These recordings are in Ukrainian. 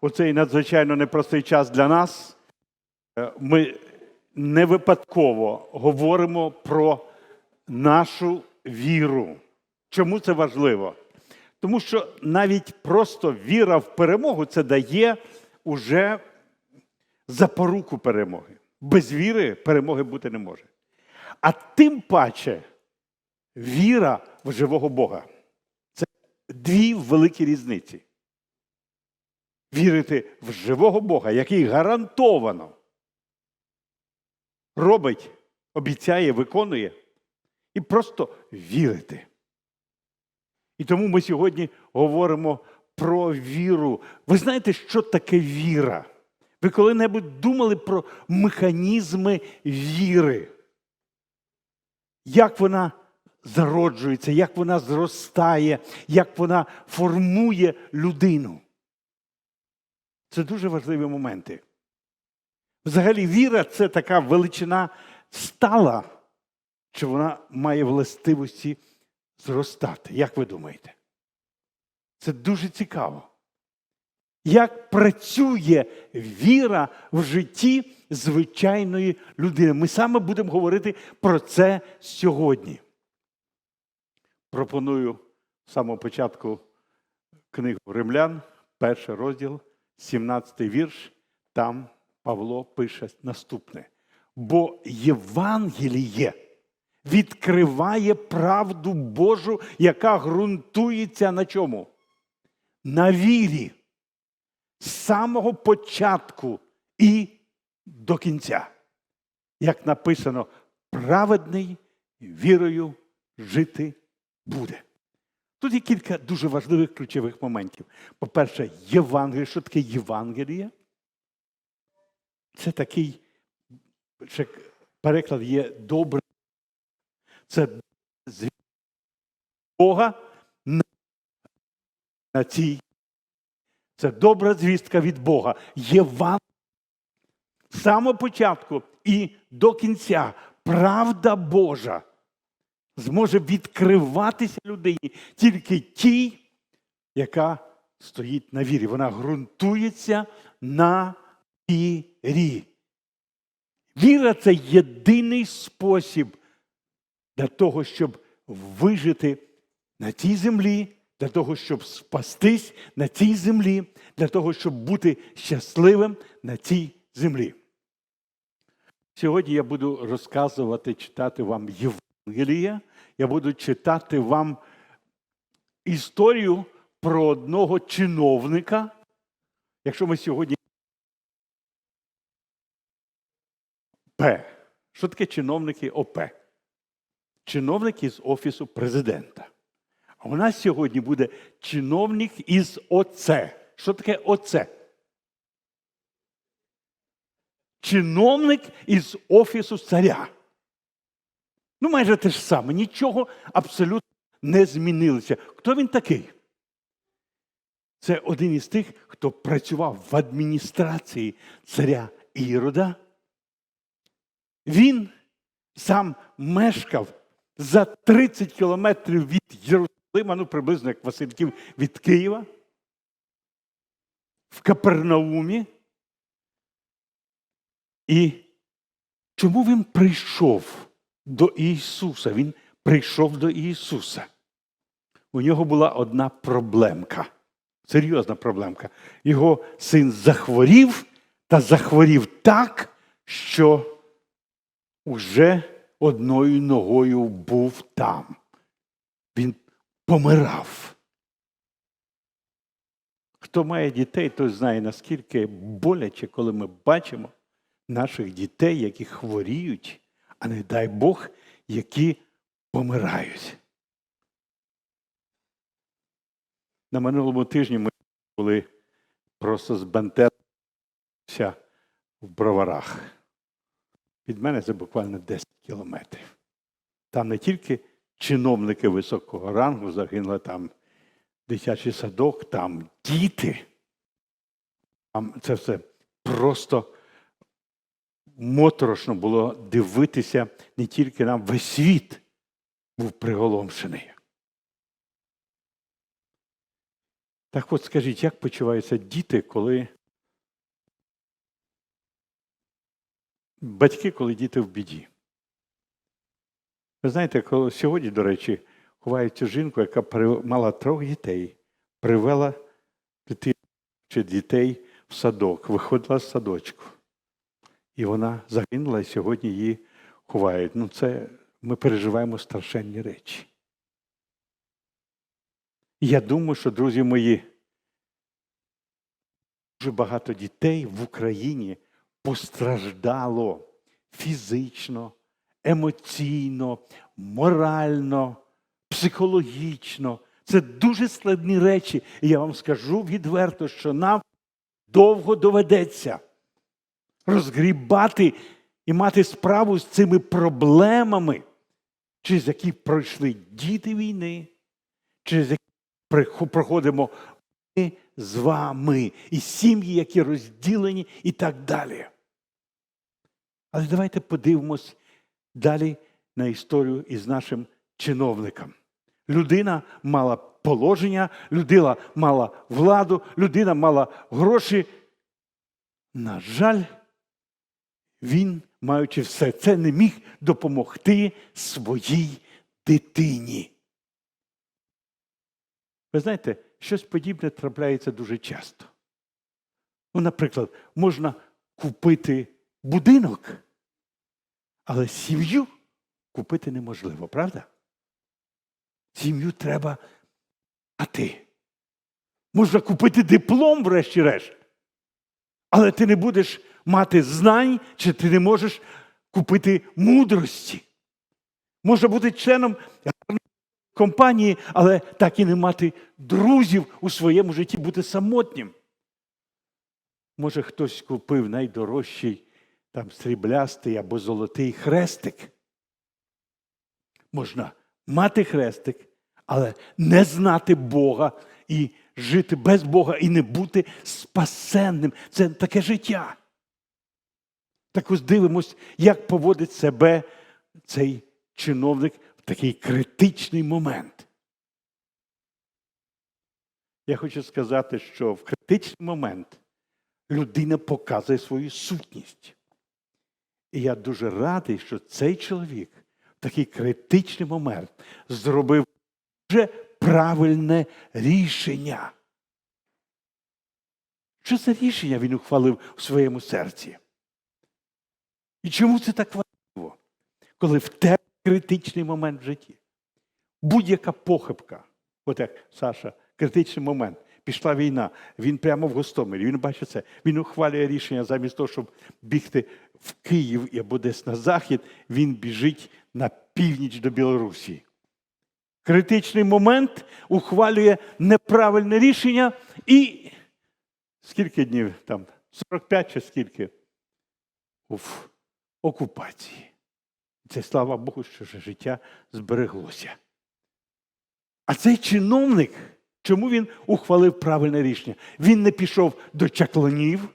у цей надзвичайно непростий час для нас е, ми не випадково говоримо про нашу віру. Чому це важливо? Тому що навіть просто віра в перемогу це дає уже запоруку перемоги. Без віри перемоги бути не може. А тим паче віра в живого Бога. Це дві великі різниці. Вірити в живого Бога, який гарантовано робить, обіцяє, виконує, і просто вірити. І тому ми сьогодні говоримо про віру. Ви знаєте, що таке віра? Ви коли-небудь думали про механізми віри? Як вона зароджується, як вона зростає, як вона формує людину? Це дуже важливі моменти. Взагалі, віра це така величина стала, що вона має властивості зростати. Як ви думаєте? Це дуже цікаво. Як працює віра в житті звичайної людини? Ми саме будемо говорити про це сьогодні. Пропоную з самого початку книгу Римлян, перший розділ, 17 вірш. Там Павло пише наступне. Бо Євангеліє відкриває правду Божу, яка ґрунтується на чому? На вірі. З самого початку і до кінця. Як написано, праведний вірою жити буде. Тут є кілька дуже важливих ключових моментів. По-перше, Євангеліє. Що таке Євангеліє? Це такий ще переклад є добре. Це звіт Бога на цій. Це добра звістка від Бога. Євангеліє. З самого початку і до кінця правда Божа зможе відкриватися людині тільки тій, яка стоїть на вірі. Вона ґрунтується на вірі. Віра це єдиний спосіб для того, щоб вижити на цій землі, для того, щоб спастись на цій землі, для того, щоб бути щасливим на цій землі. Сьогодні я буду розказувати, читати вам Євангелія. Я буду читати вам історію про одного чиновника. Якщо ми сьогодні П. Що таке чиновники ОП? Чиновники з Офісу президента. А у нас сьогодні буде чиновник із ОЦ. Що таке ОЦ? Чиновник із Офісу царя. Ну, майже те ж саме. Нічого абсолютно не змінилося. Хто він такий? Це один із тих, хто працював в адміністрації царя Ірода. Він сам мешкав за 30 кілометрів від Єрусалима, ну приблизно як Васильків від Києва, в Капернаумі. І чому він прийшов до Ісуса? Він прийшов до Ісуса. У нього була одна проблемка, серйозна проблемка. Його син захворів та захворів так, що уже одною ногою був там. Він помирав. Хто має дітей, той знає, наскільки боляче, коли ми бачимо наших дітей, які хворіють, а не дай Бог, які помирають. На минулому тижні ми були просто збентежилися в броварах. Від мене це буквально 10 кілометрів. Там не тільки чиновники високого рангу загинули, там дитячий садок, там діти. Там це все просто моторошно було дивитися не тільки нам, весь світ був приголомшений. Так от скажіть, як почуваються діти, коли батьки, коли діти в біді? Ви знаєте, коли сьогодні, до речі, ховають цю жінку, яка мала трьох дітей, привела дитину дітей в садок, виходила з садочку. І вона загинула, і сьогодні її ховають. Ну, це ми переживаємо страшенні речі. Я думаю, що, друзі мої, дуже багато дітей в Україні постраждало фізично, емоційно, морально, психологічно. Це дуже складні речі. І я вам скажу відверто, що нам довго доведеться розгрібати і мати справу з цими проблемами, через які пройшли діти війни, через які проходимо ми з вами, і сім'ї, які розділені, і так далі. Але давайте подивимось далі на історію із нашим чиновником. Людина мала положення, людина мала владу, людина мала гроші. На жаль, він, маючи все це, не міг допомогти своїй дитині. Ви знаєте, щось подібне трапляється дуже часто. Ну, наприклад, можна купити будинок, але сім'ю купити неможливо, правда? Сім'ю треба мати. Можна купити диплом, врешті-решт, але ти не будеш мати знань, чи ти не можеш купити мудрості. Можна бути членом компанії, але так і не мати друзів у своєму житті, бути самотнім. Може, хтось купив найдорожчий там сріблястий або золотий хрестик. Можна мати хрестик, але не знати Бога і жити без Бога і не бути спасенним. Це таке життя. Так ось дивимось, як поводить себе цей чиновник в такий критичний момент. Я хочу сказати, що в критичний момент людина показує свою сутність. І я дуже радий, що цей чоловік в такий критичний момент зробив дуже правильне рішення. Що за рішення він ухвалив у своєму серці? І чому це так важливо? Коли в тебе критичний момент в житті, будь-яка похибка, от як Саша, критичний момент, пішла війна, він прямо в Гостомелі, він бачить це, він ухвалює рішення замість того, щоб бігти в Київ або десь на захід, він біжить на північ до Білорусі. Критичний момент ухвалює неправильне рішення і скільки днів там? 45 чи скільки? в окупації. Це слава Богу, що життя збереглося. А цей чиновник, чому він ухвалив правильне рішення? Він не пішов до чаклунів,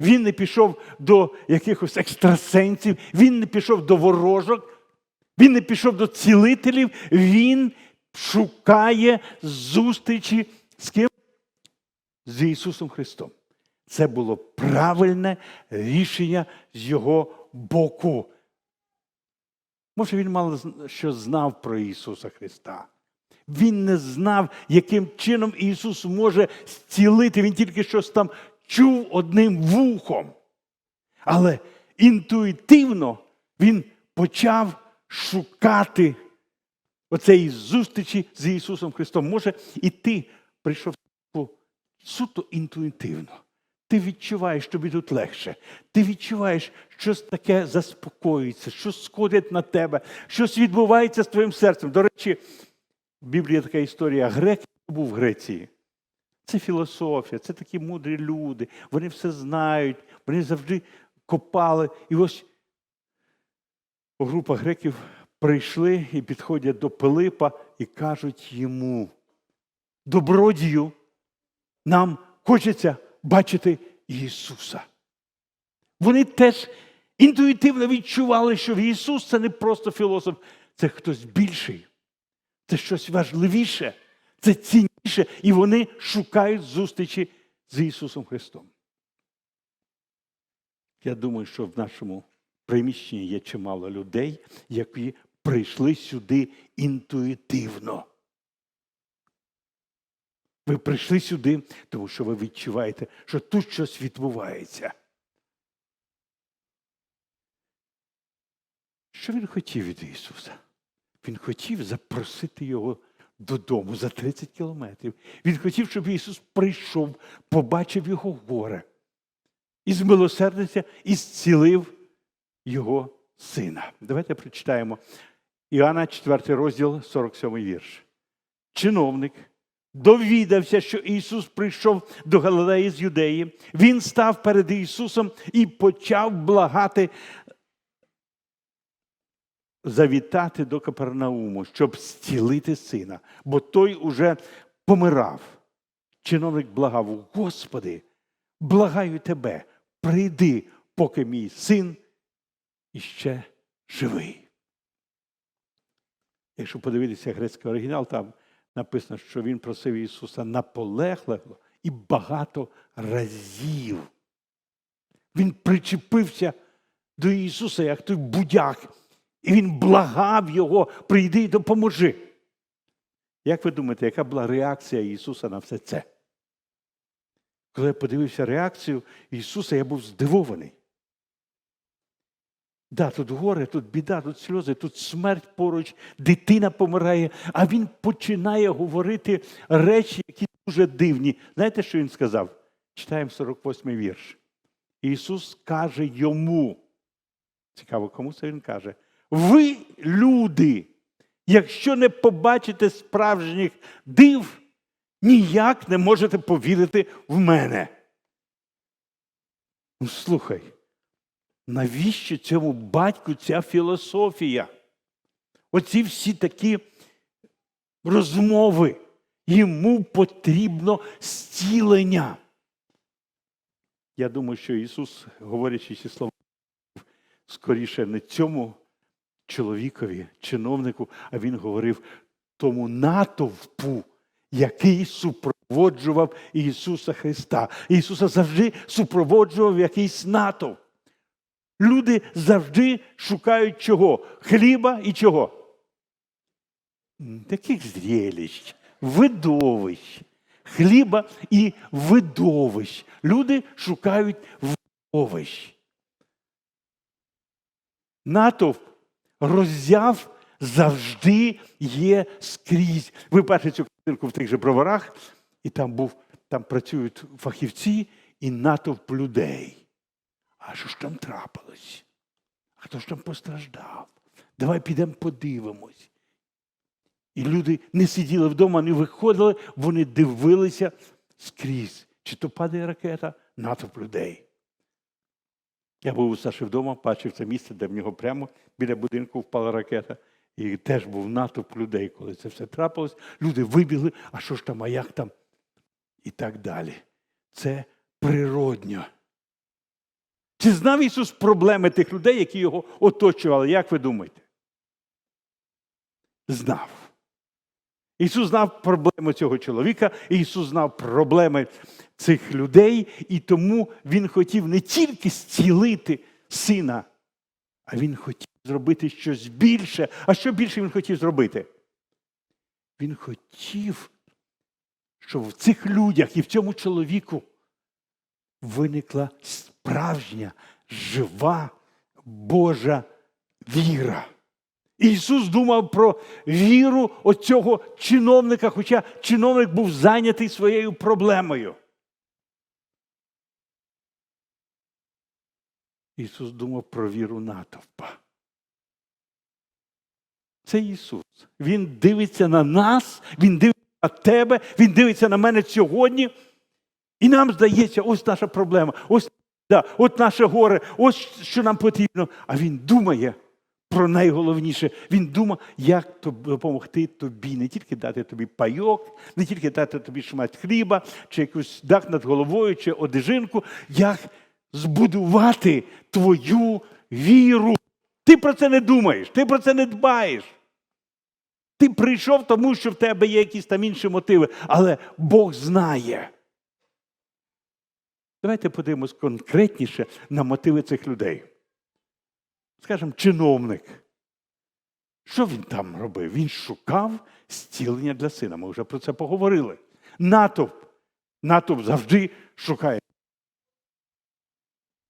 він не пішов до якихось екстрасенсів, він не пішов до ворожок, він не пішов до цілителів, він шукає зустрічі з ким? З Ісусом Христом. Це було правильне рішення з його боку. Може, він мало що знав про Ісуса Христа. Він не знав, яким чином Ісус може зцілити. Він тільки щось там чув одним вухом. Але інтуїтивно він почав шукати оцеї зустрічі з Ісусом Христом. Може, і ти прийшов суто інтуїтивно. Ти відчуваєш, тобі тут легше. Ти відчуваєш, щось таке заспокоюється, щось сходить на тебе, щось відбувається з твоїм серцем. До речі, в Біблії така історія грек був в Греції. Це філософія, це такі мудрі люди. Вони все знають, вони завжди копали. І ось група греків прийшли і підходять до Пилипа і кажуть йому: добродію, нам хочеться бачити Ісуса. Вони теж інтуїтивно відчували, що Ісус це не просто філософ, це хтось більший, це щось важливіше, це цінніше. і вони шукають зустрічі з Ісусом Христом. Я думаю, що в нашому приміщенні є чимало людей, які прийшли сюди інтуїтивно. Ви прийшли сюди, тому що ви відчуваєте, що тут щось відбувається. Що він хотів від Ісуса? Він хотів запросити його додому за 30 кілометрів. Він хотів, щоб Ісус прийшов, побачив його горе і змилосердився і зцілив його сина. Давайте прочитаємо Іоанна 4 розділ, 47 вірш. Чиновник довідався, що Ісус прийшов до Галилеї з Юдеї. Він став перед Ісусом і почав благати завітати до Капернауму, щоб зцілити сина, бо той уже помирав. Чиновник благав, Господи, благаю тебе, прийди, поки мій син іще живий. Якщо подивитися грецький оригінал, там написано, що він просив Ісуса наполегливо і багато разів. Він причепився до Ісуса, як той будяк, і він благав його, прийди і допоможи. Як ви думаєте, яка була реакція Ісуса на все це? Коли я подивився реакцію Ісуса, я був здивований. Да, тут горе, тут біда, тут сльози, тут смерть поруч, дитина помирає, а він починає говорити речі, які дуже дивні. Знаєте, що він сказав? Читаємо 48-й вірш. Ісус каже йому. Цікаво, кому це він каже? Ви, люди, якщо не побачите справжніх див, ніяк не можете повірити в мене. Ну, слухай, навіщо цьому батьку ця філософія? Оці всі такі розмови. Йому потрібно зцілення. Я думаю, що Ісус, говорячи ці слова, скоріше не цьому чоловікові, чиновнику, а він говорив тому натовпу, який супроводжував Ісуса Христа. Ісуса завжди супроводжував якийсь натовп. Люди завжди шукають чого? Хліба і чого? Таких зрелищ, видовищ. Хліба і видовищ. Люди шукають видовищ. Натовп роззяв завжди є скрізь. Ви бачите цю картинку в тих же броварах, і там був, там працюють фахівці і натовп людей. А що ж там трапилось? А хто ж там постраждав? Давай підемо подивимось. І люди не сиділи вдома, не виходили, вони дивилися скрізь. Чи то падає ракета, натовп людей. Я був у Саші вдома, бачив це місце, де в нього прямо біля будинку впала ракета. І теж був натовп людей, коли це все трапилось. Люди вибігли, а що ж там, а як там? І так далі. Це природньо. Чи знав Ісус проблеми тих людей, які його оточували? Як ви думаєте? Знав. Ісус знав проблеми цього чоловіка, Ісус знав проблеми цих людей, і тому Він хотів не тільки зцілити сина, а Він хотів зробити щось більше. А що більше він хотів зробити? Він хотів, щоб в цих людях і в цьому чоловіку виникла справжня, жива Божа віра. Ісус думав про віру оцього чиновника, хоча чиновник був зайнятий своєю проблемою. Ісус думав про віру натовпа. Це Ісус. Він дивиться на нас, Він дивиться на тебе, Він дивиться на мене сьогодні. І нам здається, ось наша проблема, ось, да, от наше горе, ось що нам потрібно. А Він думає про найголовніше. Він думає, як допомогти тобі, не тільки дати тобі пайок, не тільки дати тобі шмат хліба, чи якусь дах над головою, чи одежинку, як збудувати твою віру. Ти про це не думаєш, ти про це не дбаєш. Ти прийшов, тому що в тебе є якісь там інші мотиви, але Бог знає. Давайте подивимось конкретніше на мотиви цих людей. Скажемо, чиновник. Що він там робив? Він шукав зцілення для сина. Ми вже про це поговорили. Натовп. Натовп завжди шукає.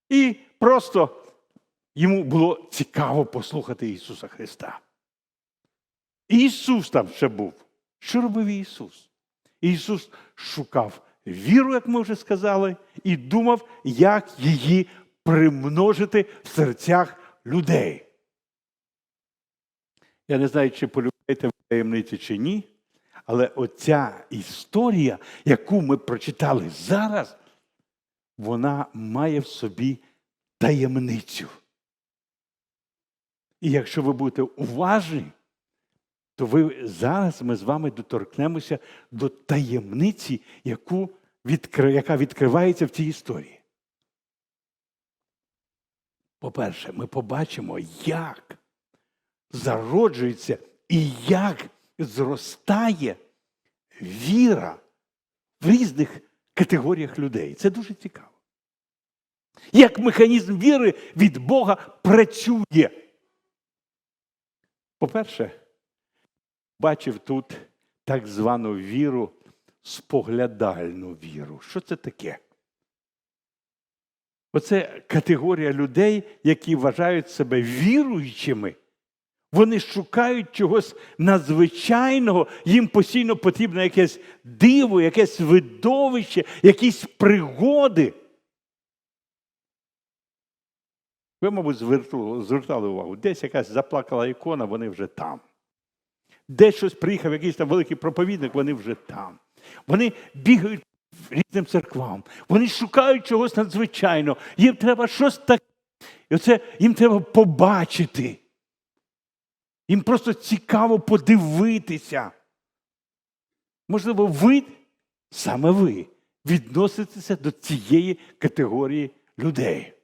І просто йому було цікаво послухати Ісуса Христа. Ісус там ще був. Що робив Ісус? Ісус шукав віру, як ми вже сказали, і думав, як її примножити в серцях людей. Я не знаю, чи полюбляєте ви таємниці чи ні, але оця історія, яку ми прочитали зараз, вона має в собі таємницю. І якщо ви будете уважні, то ви зараз ми з вами доторкнемося до таємниці, яку яка відкривається в цій історії. По-перше, ми побачимо, як зароджується і як зростає віра в різних категоріях людей. Це дуже цікаво. Як механізм віри від Бога працює. По-перше, бачив тут так звану віру, споглядальну віру. Що це таке? Оце категорія людей, які вважають себе віруючими. Вони шукають чогось надзвичайного, їм постійно потрібно якесь диво, якесь видовище, якісь пригоди. Ви, мабуть, звертали увагу, десь якась заплакала ікона, вони вже там. Десь щось приїхав, якийсь там великий проповідник, вони вже там. Вони бігають різним церквам. Вони шукають чогось надзвичайного. Їм треба щось таке. І оце їм треба побачити. Їм просто цікаво подивитися. Можливо, ви, саме ви, відноситеся до цієї категорії людей.